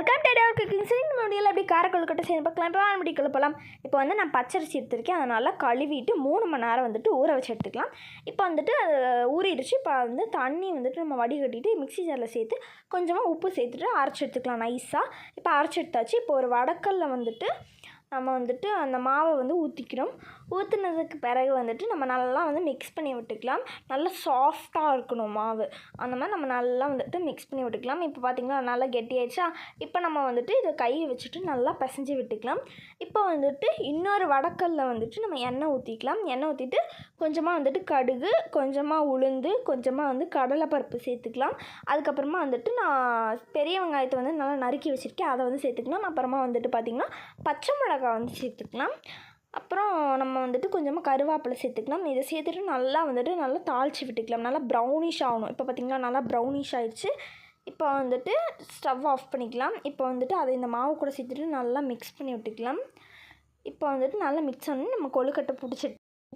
Welcome to டேவர் cooking சரி முடியல அப்படி காரக்கொழுக்கட்டை செய்து பார்க்கலாம். இப்போ வான்முடிக்குள்ள போகலாம் இப்போ வந்து நான் பச்சரிசி எடுத்திருக்கேன். அதனால் கழுவிட்டு மூணு மணி நேரம் வந்துட்டு ஊற வச்சு எடுத்துக்கலாம். இப்போ வந்துட்டு அது ஊறிடுச்சு. இப்போ வந்து தண்ணி வந்துட்டு நம்ம வடிகட்டிட்டு மிக்சி ஜாரில் சேர்த்து கொஞ்சமாக உப்பு சேர்த்துட்டு அரைச்சி எடுத்துக்கலாம் நைஸாக இப்போ அரைச்சி எடுத்தாச்சு. இப்போ ஒரு வடக்கல்ல வந்துட்டு நம்ம வந்துட்டு அந்த மாவை வந்து ஊற்றிக்கிறோம் ஊற்றுனதுக்கு பிறகு வந்துட்டு நம்ம நல்லா வந்து மிக்ஸ் பண்ணி விட்டுக்கலாம். நல்லா சாஃப்டாக இருக்கணும் மாவு. அந்த மாதிரி நம்ம நல்லா வந்துட்டு மிக்ஸ் பண்ணி விட்டுக்கலாம். இப்போ பார்த்திங்கன்னா நல்லா கெட்டியாயிடுச்சா? இப்போ நம்ம வந்துட்டு இதை கையை வச்சுட்டு நல்லா பிசைஞ்சு விட்டுக்கலாம். இப்போ வந்துட்டு இன்னொரு வடக்கல்ல வந்துட்டு நம்ம எண்ணெய் ஊற்றிக்கலாம் எண்ணெய் ஊற்றிட்டு கொஞ்சமாக வந்துட்டு கடுகு கொஞ்சமாக உளுந்து கொஞ்சமாக வந்து கடலைப்பருப்பு சேர்த்துக்கலாம். அதுக்கப்புறமா வந்துட்டு நான் பெரிய வெங்காயத்தை வந்து நல்லா நறுக்கி வச்சுருக்கேன். அதை வந்து சேர்த்துக்கலாம். அப்புறமா வந்துட்டு பார்த்திங்கன்னா பச்சை மிளகாய் வந்து சேர்த்துக்கலாம். அப்புறம் நம்ம வந்துட்டு கொஞ்சமாக கருவேப்பிலை சேர்த்துக்கலாம். இதை சேர்த்துட்டு நல்லா வந்துட்டு நல்லா தாளித்து விட்டுக்கலாம். நல்லா ப்ரௌனிஷ் ஆகணும். இப்போ பார்த்திங்கன்னா நல்லா ப்ரௌனிஷ் ஆயிடுச்சு. இப்போ வந்துட்டு ஸ்டவ் ஆஃப் பண்ணிக்கலாம். இப்போ வந்துட்டு அதை இந்த மாவு கூட சேர்த்துட்டு நல்லா மிக்ஸ் பண்ணி விட்டுக்கலாம். இப்போ வந்துட்டு நல்லா மிக்ஸ் பண்ணி நம்ம கொழுக்கட்டை பிடிச்சி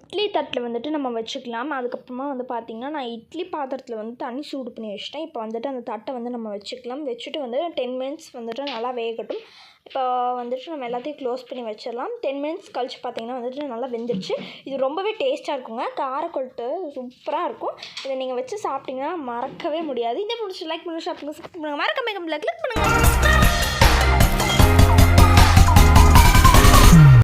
இட்லி தட்டில் வந்துட்டு நம்ம வச்சுக்கலாம். அதுக்கப்புறமா வந்து பார்த்திங்கன்னா நான் இட்லி பாத்திரத்தில் வந்து தண்ணி சூடு பண்ணி வச்சிட்டேன். இப்போ வந்துட்டு அந்த தட்டை வந்து நம்ம வச்சுக்கலாம். வச்சுட்டு வந்து டென் மினிட்ஸ் வந்துட்டு நல்லா வேகட்டும். இப்போ வந்துட்டு நம்ம எல்லாத்தையும் க்ளோஸ் பண்ணி வச்சிடலாம். டென் மினிட்ஸ் கழிச்சு பார்த்திங்கன்னா வந்துட்டு நல்லா வெந்துருச்சு. இது ரொம்பவே டேஸ்ட்டாக இருக்குங்க. காரக்கொழுட்டு சூப்பராக இருக்கும். இதை நீங்கள் வச்சு சாப்பிட்டிங்கன்னா மறக்கவே முடியாது. இந்த பிடிச்சி லைக் பண்ணி ஷாப்பிங் மறக்காம கிளிக் பண்ணுங்கள்